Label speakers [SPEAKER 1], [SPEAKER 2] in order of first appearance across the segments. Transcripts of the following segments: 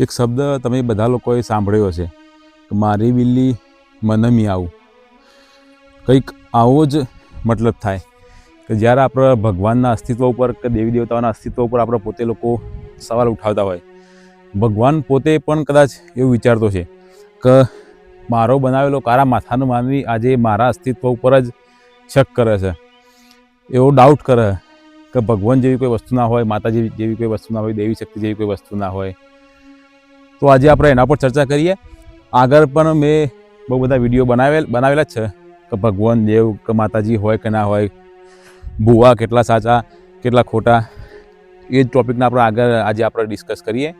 [SPEAKER 1] એક શબ્દ તમે બધા લોકોએ સાંભળ્યો છે કે મારી બિલ્લી મને મિયાવું કંઈક આવો જ મતલબ થાય કે જ્યારે આપણે ભગવાનના અસ્તિત્વ ઉપર કે દેવી દેવતાઓના અસ્તિત્વ ઉપર આપણે પોતે લોકો સવાલ ઉઠાવતા હોય, ભગવાન પોતે પણ કદાચ એવું વિચારતો છે કે મારો બનાવેલો કારા માથાનો માનવી આજે મારા અસ્તિત્વ ઉપર જ શક કરે છે. એવો ડાઉટ કરે કે ભગવાન જેવી કોઈ વસ્તુ ના હોય માતાજી જેવી કોઈ વસ્તુ ના હોય, દેવી શક્તિ જેવી કોઈ વસ્તુ ના હોય. તો આજે આપણે એના પર ચર્ચા કરીએ. આગળ પણ મેં બહુ બધા વીડિયો બનાવેલ, બનાવેલા જ છે કે ભગવાન દેવ, કે માતાજી હોય કે ના હોય, ભૂવા કેટલા સાચા, કેટલા ખોટા, એ જ ટોપિકના આપણે આગળ આજે આપણે ડિસ્કસ કરીએ.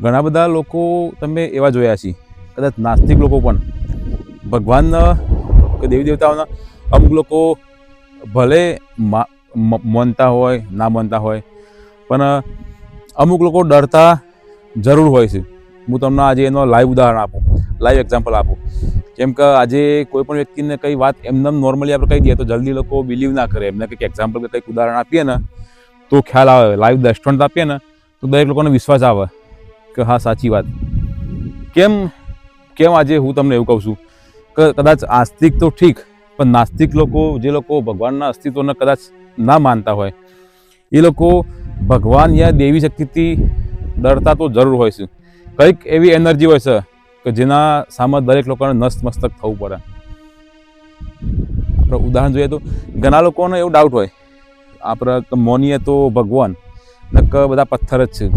[SPEAKER 1] ઘણા બધા લોકો તમે એવા જોયા છે કદાચ નાસ્તિક લોકો પણ ભગવાનના કે દેવી દેવતાઓના અમુક લોકો ભલે માનતા હોય, ના માનતા હોય, પણ અમુક લોકો ડરતા જરૂર હોય છે. હું તમને આજે એનો લાઈવ ઉદાહરણ આપું. લાઈવ એક્ઝામ્પલ આપું. કેમ કે આજે કોઈ પણ વ્યક્તિને કંઈ વાત એમને નોર્મલી આપણે કહી દઈએ તો જલ્દી લોકો બિલીવ ના કરે. એમને કંઈક એક્ઝામ્પલ કે કંઈક ઉદાહરણ આપીએ ને, તો ખ્યાલ આવે. લાઈવ દૃષ્ટાંત આપીએ ને, તો દરેક લોકોને વિશ્વાસ આવે કે હા, સાચી વાત. કેમ કેમ આજે હું તમને એવું કહું છું કે કદાચ આસ્તિક તો ઠીક, પણ નાસ્તિક લોકો, જે લોકો ભગવાનના અસ્તિત્વને કદાચ ના માનતા હોય, એ લોકો ભગવાન યા દેવી શક્તિથી ડરતા તો જરૂર હોય છે. કંઈક એવી એનર્જી હોય છે કે જેના સામે દરેક લોકોને નસ્તમસ્તક થવું પડે. આપણે ઉદાહરણ જોઈએ તો ઘણા લોકોને એવું ડાઉટ હોય. આપણે મોનીએ તો ભગવાન, ને કે બધા પથ્થર જ છે.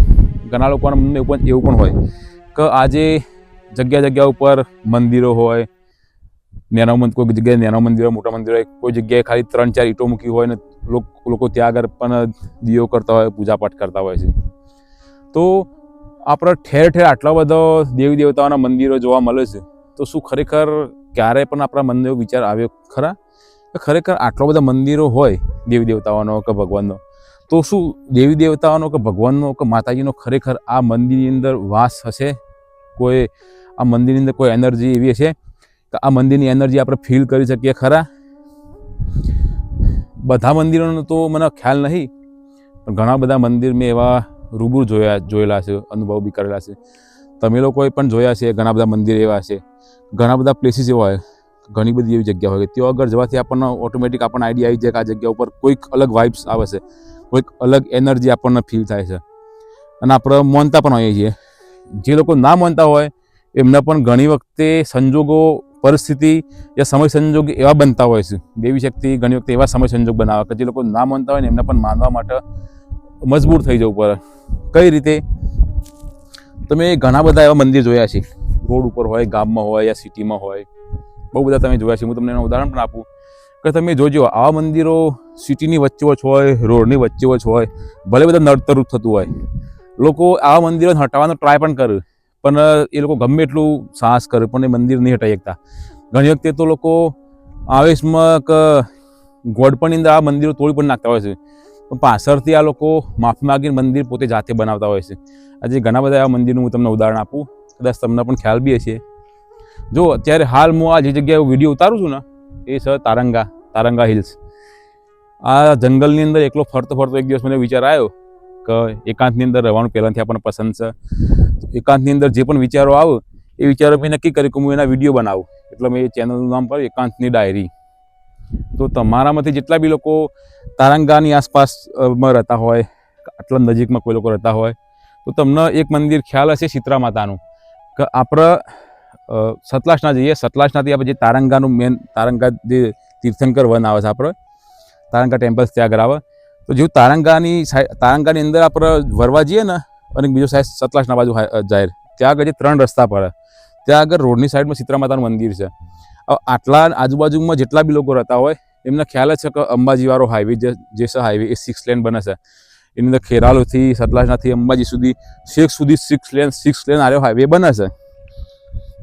[SPEAKER 1] ઘણા લોકોના મનમાં એવું પણ એવું પણ હોય કે આજે જગ્યા જગ્યા ઉપર મંદિરો હોય નાના મંદિર કોઈ જગ્યાએ નાના મંદિર હોય મોટા મંદિર હોય, કોઈ જગ્યાએ ખાલી ત્રણ ચાર ઈંટો મૂકી હોય ને લોક- ત્યાં આગળ પણ દીવો કરતા હોય, પૂજાપાઠ કરતા હોય છે. તો આપણે ઠેર ઠેર આટલા બધા દેવી દેવતાઓના મંદિરો જોવા મળે છે, તો શું ખરેખર ક્યારે પણ આપણા મનનો વિચાર આવ્યો ખરા? ખરેખર આટલા બધા મંદિરો હોય દેવી દેવતાઓનો કે ભગવાનનો, તો શું દેવી દેવતાઓનો કે ભગવાનનો કે માતાજીનો ખરેખર આ મંદિરની અંદર વાસ હશે? કોઈ આ મંદિરની અંદર કોઈ એનર્જી એવી હશે કે આ મંદિરની એનર્જી આપણે ફીલ કરી શકીએ ખરા? બધા મંદિરોનો તો મને ખ્યાલ નહીં, પણ ઘણા બધા મંદિર મેં એવા રૂબરૂ જોયા, જોયેલા છે અનુભવ બી કરેલા છે તમે લોકોએ પણ જોયા છે ઘણા બધા મંદિર એવા છે ઘણા બધા પ્લેસીસ એવા હોય ઘણી બધી એવી જગ્યા હોય ત્યાં આગળ જવાથી આપણને ઓટોમેટિક આપણને આઈડિયા આવી જાય કે આ જગ્યા ઉપર કોઈક અલગ વાઇબ્સ આવે છે. કોઈક અલગ એનર્જી આપણને ફીલ થાય છે. અને આપણે માનતા પણ હોઈએ છીએ. જે લોકો ના માનતા હોય, એમને પણ ઘણી વખતે સંજોગો, પરિસ્થિતિ યા સમય સંજોગ એવા બનતા હોય છે. દેવી શક્તિ ઘણી વખતે એવા સમય સંજોગ બનાવે કે જે લોકો ના માનતા હોય ને એમને પણ માનવા માટે મજબૂર થઈ જવું પડે. કઈ રીતે? તમે ઘણા બધા એવા મંદિર જોયા છે. રોડ ઉપર હોય, ગામમાં હોય યા સિટીમાં હોય. બહુ બધા તમે જોયા છે. હું તમને એનું ઉદાહરણ પણ આપું. કે તમે જોજો, આવા મંદિરો સિટીની વચ્ચે વચ હોય, રોડની વચ્ચે વચ્ચ હોય, ભલે બધા નડતરૂપ થતું હોય. લોકો આવા મંદિરોને હટાવવાનો ટ્રાય પણ કરે. પણ એ લોકો ગમે એટલું સાહસ કરે, પણ એ મંદિર નહીં હટાવી શકતા. ઘણી વખતે તો લોકો આવેશમાં ગોડપણની અંદર આ મંદિરો તોડી પણ નાખતા હોય છે. પણ પાછળથી આ લોકો માફી માગીને મંદિર પોતે જાતે બનાવતા હોય છે. આજે ઘણા બધા એવા મંદિરનું હું તમને ઉદાહરણ આપું. કદાચ તમને પણ ખ્યાલ બી હશે. જો અત્યારે હાલ હું આ જે જગ્યાએ વીડિયો ઉતારું છું ને, એ છે તારંગા તારંગા હિલ્સ. આ જંગલની અંદર એકલો ફરતો ફરતો એક દિવસ મને વિચાર આવ્યો કે એકાંતની અંદર રહેવાનું પહેલાંથી આપણને પસંદ છે. એકાંતની અંદર જે પણ વિચારો આવે, એ વિચારો મેં નક્કી કર્યું કે હું એના વીડિયો બનાવું. એટલે મેં એ ચેનલનું નામ પર એકાંતની ડાયરી. તો તમારામાંથી જેટલા બી લોકો તારંગાની આસપાસમાં રહેતા હોય, આટલા નજીકમાં કોઈ લોકો રહેતા હોય, તો તમને એક મંદિર ખ્યાલ હશે શીતળા માતાનું કે આપણે સતલાસના જઈએ, સતલાસનાથી આપણે જે તારંગાનું મેન, તારંગા જે તીર્થંકર વન આવે છે આપણે, તારંગા ટેમ્પલ્સ ત્યાં આગળ આવે. તો જેવું તારંગાની તારંગાની અંદર આપણે વરવા જઈએ ને, અને બીજો સાઈડ સતલાસના બાજુ જાહેર, ત્યાં આગળ જે ત્રણ રસ્તા પડે, ત્યાં આગળ રોડની સાઈડમાં શીતળા માતાનું મંદિર છે. આટલા આજુબાજુમાં જેટલા બી લોકો રહેતા હોય, એમને ખ્યાલ જ છે કે અંબાજીવાળો હાઈવે જે જે છે હાઈવે એ સિક્સ લેન બને છે. એની અંદર ખેરાલુથી સતલાસનાથી અંબાજી સુધી સિક્સ સુધી સિક્સ લેન સિક્સ લેન આર્યો હાઈવે બને છે.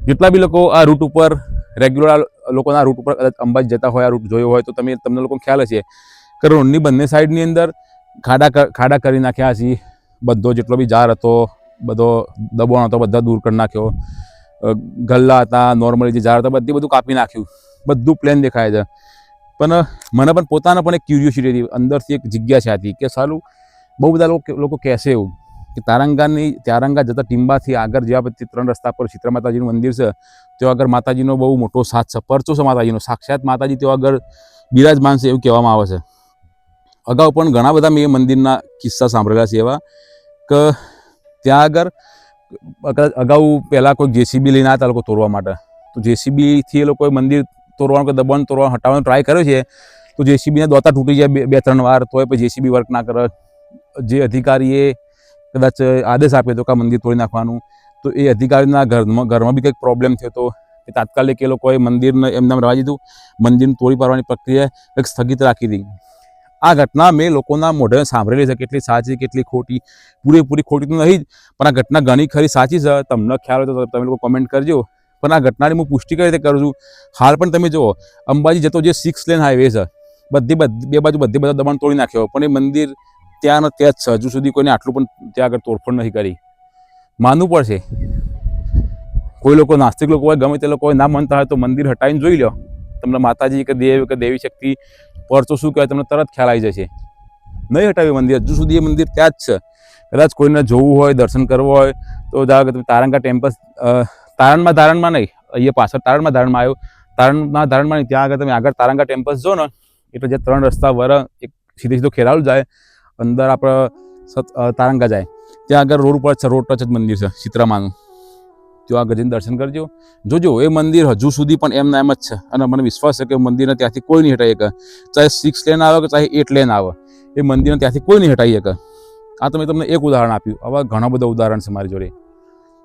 [SPEAKER 1] જેટલા બી લોકો આ રૂટ ઉપર રેગ્યુલર લોકોના રૂટ ઉપર કદાચ અંબાજી જતા હોય, આ રૂટ જોયો હોય, તો તમે, તમને લોકો ખ્યાલ છે કે રોડની બંને સાઈડની અંદર ખાડા ખાડા કરી નાખ્યા છે બધો જેટલો બી ઝાડ હતો, બધો દબાણ હતો, બધા દૂર કરી નાખ્યો. ગલ્લા હતા નોર્મલી જે ઝાડ હતા, બધી બધું કાપી નાખ્યું. બધું પ્લેન દેખાય છે. પણ મને પણ પોતાને પણ એક ક્યુરિયોસિટી હતી. અંદરથી એક જિજ્ઞાસા હતી કે સારું બહુ બધા લોકો લોકો કહેશે એવું કે તારંગાની તારંગા જતા ટીંબાથી આગળ જ્યાં પછી ત્રણ રસ્તા પર શીતળા માતાજીનું મંદિર છે, ત્યાં આગળ માતાજીનો બહુ મોટો સાથ છે. પરચો છે માતાજીનો. સાક્ષાત માતાજી ત્યાં આગળ બિરાજમાન છે એવું કહેવામાં આવે છે. અગાઉ પણ ઘણા બધા મેં મંદિરના કિસ્સા સાંભળેલા છે એવા કે ત્યાં આગળ અગ- અગાઉ પહેલાં કોઈ જેસીબી લઈને આવતા લોકો તોડવા માટે, તો જેસીબીથી એ લોકોએ મંદિર તોડવાનું કે દબાણ તોડવાનું હટાવવાનો ટ્રાય કર્યો છે, તો જેસીબીના દોતા તૂટી જાય બે- બે, ત્રણ વાર, તોય પછી જેસીબી વર્ક ના કરે. જે અધિકારીએ કદાચ આદેશ આપ્યો હતો કે મંદિર તોડી નાખવાનું, તો એ અધિકારીના ઘરમાં ઘરમાં બી કંઈક પ્રોબ્લેમ થયો હતો એ તાત્કાલિક એ લોકોએ મંદિરને એમને રહેવા દીધું, મંદિરને તોડી પાડવાની પ્રક્રિયા કંઈક સ્થગિત રાખી હતી આ ઘટના મેં લોકોના મોઢે સાંભળેલી છે. કેટલી સાચી, કેટલી ખોટી, પૂરેપૂરી ખોટી તો નહીં જ, પણ આ ઘટના ઘણી ખરી સાચી છે. તમને ખ્યાલ હોય તો તમે લોકો કોમેન્ટ કરજો. પણ આ ઘટનાની હું પુષ્ટિ કઈ રીતે કરું છું? હાલ પણ તમે જુઓ, અંબાજી જતો જે સિક્સ લેન હાઈવે છે, બધી બધી, બે બાજુ બધી બધા દબાણ તોડી નાખ્યો. પણ એ મંદિર ત્યાંનો ત્યાં જ છે. હજુ સુધી કોઈને આટલું પણ ત્યાં આગળ તોડફોડ નથી કરી. માનવું પડશે. કોઈ લોકો નાસ્તિક લોકો હોય, ગમે તે લોકો હોય, ના માનતા હોય તો મંદિર હટાવીને જોઈ લો તમને માતાજી કે દેવ કે દેવી શક્તિ પરચો શું કહેવાય તમને તરત ખ્યાલ આવી જશે નહીં હટાવ્યું મંદિર, હજુ સુધી એ મંદિર ત્યાં જ છે. કદાચ કોઈને જોવું હોય, દર્શન કરવું હોય, તો જાઓ કે તમે તારંગા ટેમ્પલ તારણમાં ધારણમાં નહીં, અહીંયા પાછળ તારણમાં ધારણમાં આવ્યો. તારણમાં ધારણમાં નહીં, ત્યાં આગળ તમે આગળ તારંગા ટેમ્પસ જો ને, એટલે જે ત્રણ રસ્તા વર, એક સીધે સીધો ખેરાલુ જાય, અંદર આપણે તારંગા જાય. ત્યાં આગળ રોડ ઉપર છે, રોડ ટચ જ મંદિર છે સીતરામાનું ત્યાં આગળ જઈને દર્શન કરજો. જોજો, એ મંદિર હજુ સુધી પણ એમના એમ જ છે. અને મને વિશ્વાસ છે કે મંદિરને ત્યાંથી કોઈ નહીં હટાવી શકે. ચાહે સિક્સ લેન આવે કે ચાહે એટ લેન આવે, એ મંદિરને ત્યાંથી કોઈ નહીં હટાવી શકે. આ તો મેં તમને એક ઉદાહરણ આપ્યું. આવા ઘણા બધા ઉદાહરણ છે મારી જોડે.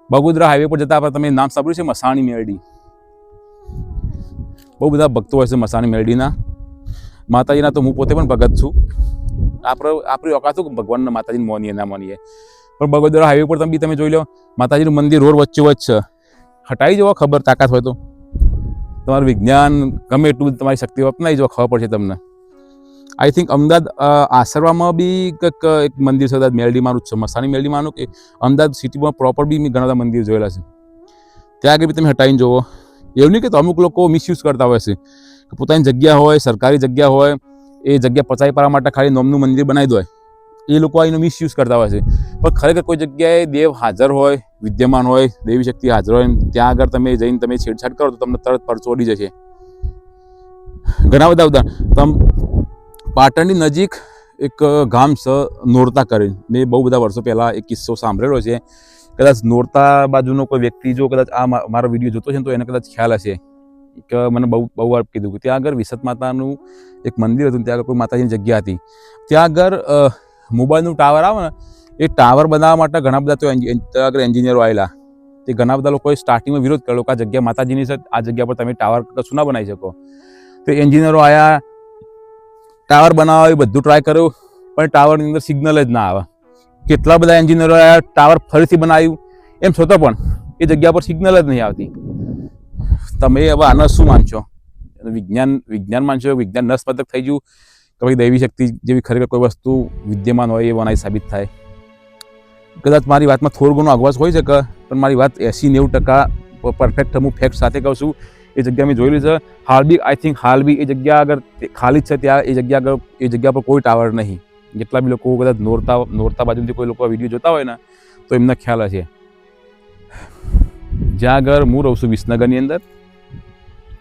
[SPEAKER 1] બગોદરા હાઈવે પર જતા આપણે તમે નામ સાંભળ્યું છે? મસાણી મેરડી. બહુ બધા ભક્તો હોય છે મસાણી મેરડીના. માતાજીના તો હું પોતે પણ ભગત છું. આપણે આપણી ઓકાત ભગવાનના માતાજીને મોનીએ, ના માનીએ. પણ બગોદરા હાઈવે પર તમે બી તમે જોઈ લો, માતાજીનું મંદિર રોડ વચ્ચે વચ્ચે હટાવી જવા ખબર, તાકાત હોય તો. તમારું વિજ્ઞાન ગમે એટલું તમારી શક્તિ અપનાવી જવા ખબર પડશે તમને. આઈ થિંક અમદાવાદ આસરવામાં બી કંઈક, એક મંદિર છે મેરડીમાંનું જ છે. મસાણી મેરડીમાંનું કે અમદાવાદ સિટીમાં પ્રોપર બી મેં ઘણા બધા મંદિર જોયેલા છે. ત્યાં આગળ બી તમે હટાવીને જુઓ એવું નહીં કે તો અમુક લોકો મિસયુઝ કરતા હોય છે. કે પોતાની જગ્યા હોય, સરકારી જગ્યા હોય, એ જગ્યા પચાવી પાડવા માટે ખાલી નોમનું મંદિર બનાવી દો. એ લોકો એનો મિસયુઝ કરતા હોય છે. પણ ખરેખર કોઈ જગ્યાએ દેવ હાજર હોય, વિદ્યમાન હોય, દેવી શક્તિ હાજર હોય, ત્યાં આગળ તમે જઈને તમે છેડછાડ કરો તો તમને તરત પરચો ઓડી જશે. ઘણા બધા ઉદાહરણ. તમ પાટણની નજીક એક ગામ છે નોરતા કરીને મેં બહુ બધા વર્ષો પહેલાં એક કિસ્સો સાંભળેલો છે. કદાચ નોરતા બાજુનો કોઈ વ્યક્તિ જો કદાચ આ મારો વીડિયો જોતો છે ને તો એને કદાચ ખ્યાલ હશે. કે મને બહુ બહુ વાર કીધું કે ત્યાં આગળ વિસત માતાનું એક મંદિર હતું ત્યાં આગળ કોઈ માતાજીની જગ્યા હતી. ત્યાં આગળ મોબાઈલનું ટાવર આવે ને, એ ટાવર બનાવવા માટે ઘણા બધા તો આગળ એન્જિનિયરો આવેલા તે ઘણા બધા લોકોએ સ્ટાર્ટિંગમાં વિરોધ કર્યો કે આ જગ્યા માતાજીની છે, આ જગ્યા પર તમે ટાવર કશું ના બનાવી શકો. તો એન્જિનિયરો આવ્યા ટાવર બનાવવા એ બધું ટ્રાય કર્યું, પણ ટાવરની અંદર સિગ્નલ જ ના આવે. કેટલા બધા એન્જિનિયરો આવ્યા ટાવર ફરીથી બનાવ્યું, એમ છતાં પણ એ જગ્યા પર સિગ્નલ જ નહીં આવતી. તમે હવે આને શું માનશો? વિજ્ઞાન વિજ્ઞાન માનશો? વિજ્ઞાન નસપતક થઈ ગયું. કે ભાઈ દૈવી શક્તિ જેવી ખરેખર કોઈ વસ્તુ વિદ્યમાન હોય એ બનાવી સાબિત થાય. કદાચ મારી વાતમાં થોડો ઘણો અગવાસ હોઈ શકે, પણ મારી વાત એંસી નેવું ટકા પરફેક્ટ હું ફેક્ટ સાથે કહું છું, એ જગ્યા મેં જોયેલી છે. હાલ બી આઈ થિંક હાલ બી એ જગ્યા આગળ ખાલી જ છે ત્યાં, એ જગ્યા આગળ એ જગ્યા પર કોઈ ટાવર નહીં. જેટલા બી લોકો કદાચ નોરતા નોરતા બાજુથી કોઈ લોકો વીડિયો જોતા હોય ને, તો એમને ખ્યાલ હશે. જ્યાં આગળ હું રહું છું વિસનગરની અંદર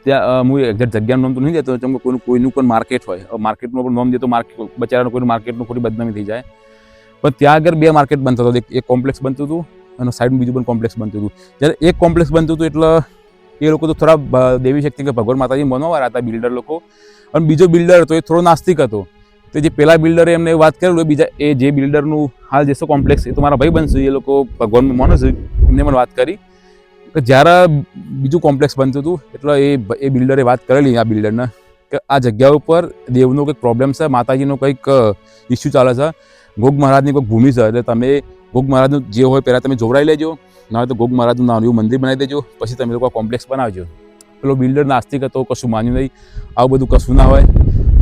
[SPEAKER 1] ત્યાં હું એક્ઝેક્ટ જગ્યાનું નામ તો નહીં દેતો કેમ કોઈનું કોઈનું પણ માર્કેટ હોય. માર્કેટનું પણ નામ દેતો માર્કેટ બચારાનું કોઈનું માર્કેટનું ખોટી બદનામી થઈ જાય. પણ ત્યાં આગળ બે માર્કેટ બનતો હતો. એક- કોમ્પ્લેક્સ બનતું હતું અને સાઈડનું બીજું પણ કોમ્પ્લેક્સ બનતું હતું. જ્યારે એક કોમ્પ્લેક્સ બનતું હતું એટલે એ લોકો તો થોડા દેવી શક્તિ કે ભગવાન માતાજી મનોવાળા હતા બિલ્ડર લોકો. અને બીજો બિલ્ડર હતો, એ થોડો નાસ્તિક હતો. તો જે પેલા બિલ્ડરે એમને વાત કરેલું બીજા, એ જે બિલ્ડરનું હાલ જેસો કોમ્પ્લેક્સ એ તો મારા ભાઈ બનશે. એ લોકો ભગવાનનું માનો છે એમને પણ વાત કરી. કે જ્યારે બીજું કોમ્પ્લેક્સ બનતું હતું, એટલે એ એ બિલ્ડરે વાત કરેલી આ બિલ્ડરને કે આ જગ્યા ઉપર દેવનો કંઈક પ્રોબ્લેમ છે, માતાજીનો કંઈક ઇસ્યુ ચાલે છે. ગોગ મહારાજની કોઈક ભૂમિ છે, એટલે તમે ગોગ મહારાજનું જે હોય પહેલાં તમે જોવડાવી લેજો, ના તો ગોગ મહારાજનું નાનું મંદિર બનાવી દેજો, પછી તમે લોકો કોમ્પ્લેક્સ બનાવજો. પેલો બિલ્ડર નાસ્તિક હતો, કશું માન્યું નહીં, આવું બધું કશું ના હોય.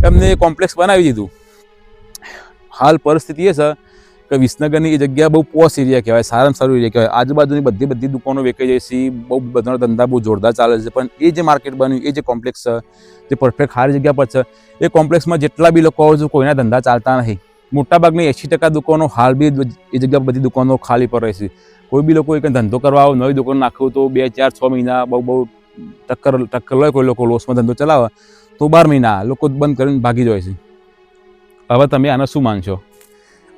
[SPEAKER 1] એમને કોમ્પ્લેક્સ બનાવી દીધું. હાલ પરિસ્થિતિ એ છે કે વિસનગરની એ જગ્યા બહુ પોશ એરિયા કહેવાય, સારામાં સારું એરિયા કહેવાય. આજુબાજુની બધી બધી દુકાનો વેચાઈ જાય છે, બહુ બધાનો ધંધા બહુ જોરદાર ચાલે છે. પણ એ જે માર્કેટ બન્યું, એ જે કોમ્પ્લેક્સ છે, જે પરફેક્ટ સારી જગ્યા પર છે, એ કોમ્પ્લેક્સમાં જેટલા બી લોકો છે, કોઈના ધંધા ચાલતા નહીં. મોટાભાગની એંશી ટકા દુકાનો હાલ બી એ જગ્યા બધી દુકાનો ખાલી પર રહે છે. કોઈ બી લોકો એક ધંધો કરવા આવો, નવી દુકાન નાખવું તો બે, ચાર, છ મહિના બહુ બહુ ટક્કર ટક્કર લે કોઈ લોકો લોસમાં ધંધો ચલાવે, તો બાર મહિના લોકો બંધ કરીને ભાગી જાય છે. હવે તમે આને શું માનશો?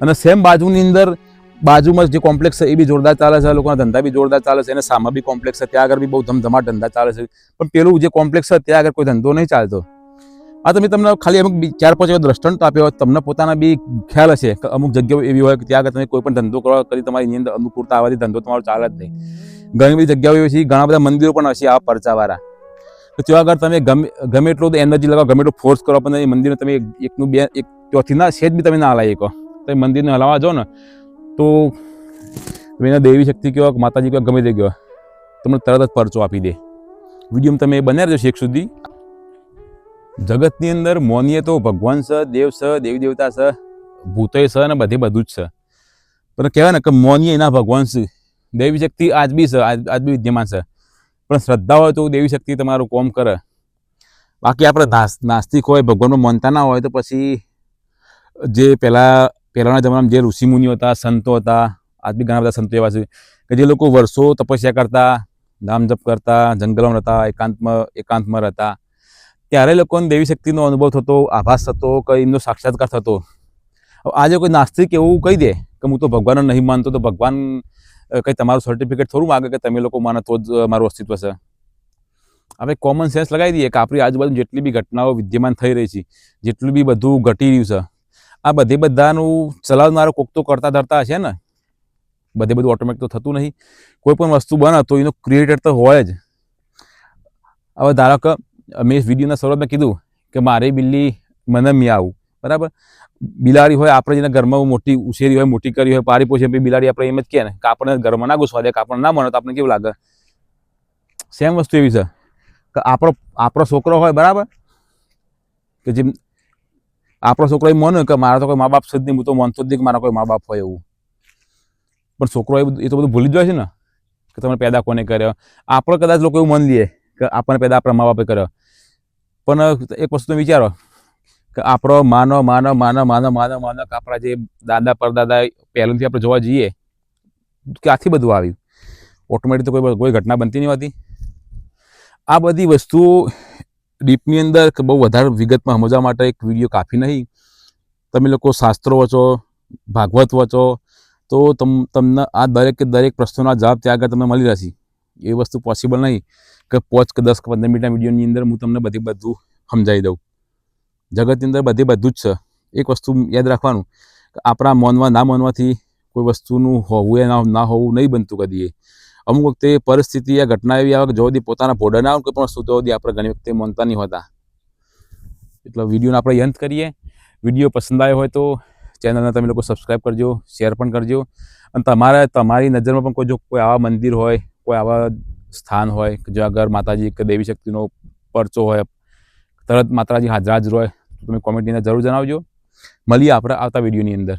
[SPEAKER 1] અને સેમ બાજુની અંદર, બાજુમાં જે કોમ્પ્લેક્સ છે, એ બી જોરદાર ચાલે છે. લોકોના ધંધા બી જોરદાર ચાલે છે અને સામા બી કોમ્પ્લેક્સ છે. ત્યાં આગળ બી બહુ ધમધમાટ ધંધા ચાલે છે. પણ પેલું જે કોમ્પ્લેક્સ છે, ત્યાં આગળ કોઈ ધંધો નહીં ચાલતો. આ તમે તમને ખાલી અમુક ચાર પાંચ એવા દ્રષ્ટાંત આપ્યો હોય તમને પોતાના બી ખ્યાલ હશે અમુક જગ્યાઓ એવી હોય કે ત્યાં આગળ તમે કોઈ પણ ધંધો કરો કરી તમારી અંદર અનુકૂળતા આવવાથી ધંધો તમારો ચાલે જ નહીં. ઘણી બધી જગ્યાઓ એવી છે, ઘણા બધા મંદિરો પણ હશે આ પરચાવાળા. તો ત્યાં આગળ તમે ગમે ગમે એટલું એનર્જી લગાવો, ગમે એટલું ફોર્સ કરો પણ એ મંદિરને તમે એકનું બે, એક ચોથી ના સેજ બી તમે ના લાવી શકો તમે મંદિરને હલાવવા જાઓ ને, તો એના દેવી શક્તિ કહો કે માતાજી કહેવા ગમે તે કહો તમને તરત જ પરચો આપી દે. વીડિયો તમે બનાવી રહેજો છેક સુધી. જગતની અંદર મોનીએ તો ભગવાન છે દેવ છે દેવી દેવતા છે ભૂતોય છે અને બધે બધું જ છે પણ કહેવાય ને કે મોનીએ એના ભગવાન છે દેવી શક્તિ આજ બી છે આજ બી વિદ્યમાન છે પણ શ્રદ્ધા હોય તો દેવી શક્તિ તમારું કોમ કરે. બાકી આપણે નાસ્તિક હોય ભગવાનમાં માનતા ના હોય તો પછી જે પહેલાં પહેલાંના જમાનામાં જે ઋષિમુનિઓ હતા, સંતો હતા, આજ બી ઘણા બધા સંતો એવા છે કે જે લોકો વર્ષો તપસ્યા કરતા, ધામ જપ કરતા, જંગલોમાં રહેતા, એકાંતમાં એકાંતમાં રહેતા. ત્યારે લોકોને દેવી શક્તિનો અનુભવ થતો, આભાસ થતો કે એમનો સાક્ષાત્કાર થતો. આજે કોઈ નાસ્તિક એવું કહી દે કે હું તો ભગવાનને નહીં માનતો, તો ભગવાન કંઈ તમારું સર્ટિફિકેટ થોડું માગે કે તમે લોકો માનો તો જ મારું અસ્તિત્વ છે. આપણે કોમન સેન્સ લગાવી દઈએ કે આપણી આજુબાજુ જેટલી બી ઘટનાઓ વિદ્યમાન થઈ રહી છે, જેટલું બી બધું ઘટી રહ્યું છે. આ બધે બધાનું ચલાવનારો કોક તો કરતા ધરતા હશે ને. બધે બધું ઓટોમેટિક તો થતું નહીં. કોઈ પણ વસ્તુ બને તો એનો ક્રિએટર તો હોય જ. હવે ધારો કે મેં વિડીયોના શરૂઆતમાં કીધું કે મારી બિલ્લી મને મિયાવું બરાબર? બિલાડી હોય આપણે જેના ઘરમાં મોટી ઉછેરી હોય, મોટી કરી હોય, પારી પોછી બિલાડી આપણે એમ જ કહે ને કે આપણને ઘરમાં ના ઘૂસવા દે, કે આપણને ના મળે તો આપણને કેવું લાગે? સેમ વસ્તુ એવી છે. કે આપણો આપણો છોકરો હોય, બરાબર? કે જેમ આપણો છોકરો એ મને કે મારા તો કોઈ મા બાપ છે જ નહીં, હું તો માનતો જ નહીં કે મારા કોઈ મા બાપ હોય એવું. પણ છોકરો એ તો બધું ભૂલી જ જાય છે ને, કે તમે પેદા કોને કર્યો? આપણે કદાચ લોકો એવું મન લઈએ કે આપણને પેદા આપણા મા બાપે કર્યો. પણ એક વસ્તુ વિચારો કે આપણો માનો માનો માનો માનો માનો માનો કે આપણા જે દાદા, પરદાદા પહેલેથી આપણે જોવા જઈએ, ક્યાંથી બધું આવ્યું? ઓટોમેટિક તો કોઈ કોઈ ઘટના બનતી નહીં હોતી આ બધી વસ્તુઓ ડીપની અંદર બહુ વધારે વિગતમાં સમજવા માટે એક વીડિયો કાફી નહીં. તમે લોકો શાસ્ત્રો વાંચો, ભાગવત વાંચો, તો તમ, તમને આ દરેક દરેક પ્રશ્નોના જવાબ ત્યાં આગળ તમને મળી રહેશે. એ વસ્તુ પોસિબલ નહીં કે પાંચ કે દસ કે પંદર મિનિટના વિડીયોની અંદર હું તમને બધી બધું સમજાવી દઉં. જગતની અંદર બધી બધું જ છે. એક વસ્તુ યાદ રાખવાનું કે આપણા મોનમાં, ના મોનવાથી કોઈ વસ્તુનું હોવું એ ના હોવું નહીં બનતું કદી અમુક વખતે પરિસ્થિતિ યા ઘટના એવી આવે કે જો પોતાના ભોડા ના કોઈ પણ વસ્તુ તો સુધી આપણે ઘણી વખતે માનતા નહીં હોતા. એટલે વિડીયોને આપણે અંત કરીએ. વીડિયો પસંદ આવ્યો હોય તો ચેનલને તમે લોકો સબસ્ક્રાઈબ કરજો શેર પણ કરજો. અને તમારા, તમારી નજરમાં પણ કોઈ જો કોઈ આવા મંદિર હોય, કોઈ આવા સ્થાન હોય, કે જ્યાં આગળ માતાજી કે દેવી શક્તિનો પરચો હોય, તરત માતાજી હાજર હાજર હોય તમે કોમેન્ટની અંદર જરૂર જણાવજો. મળીએ આપણે આવતા વિડીયોની અંદર.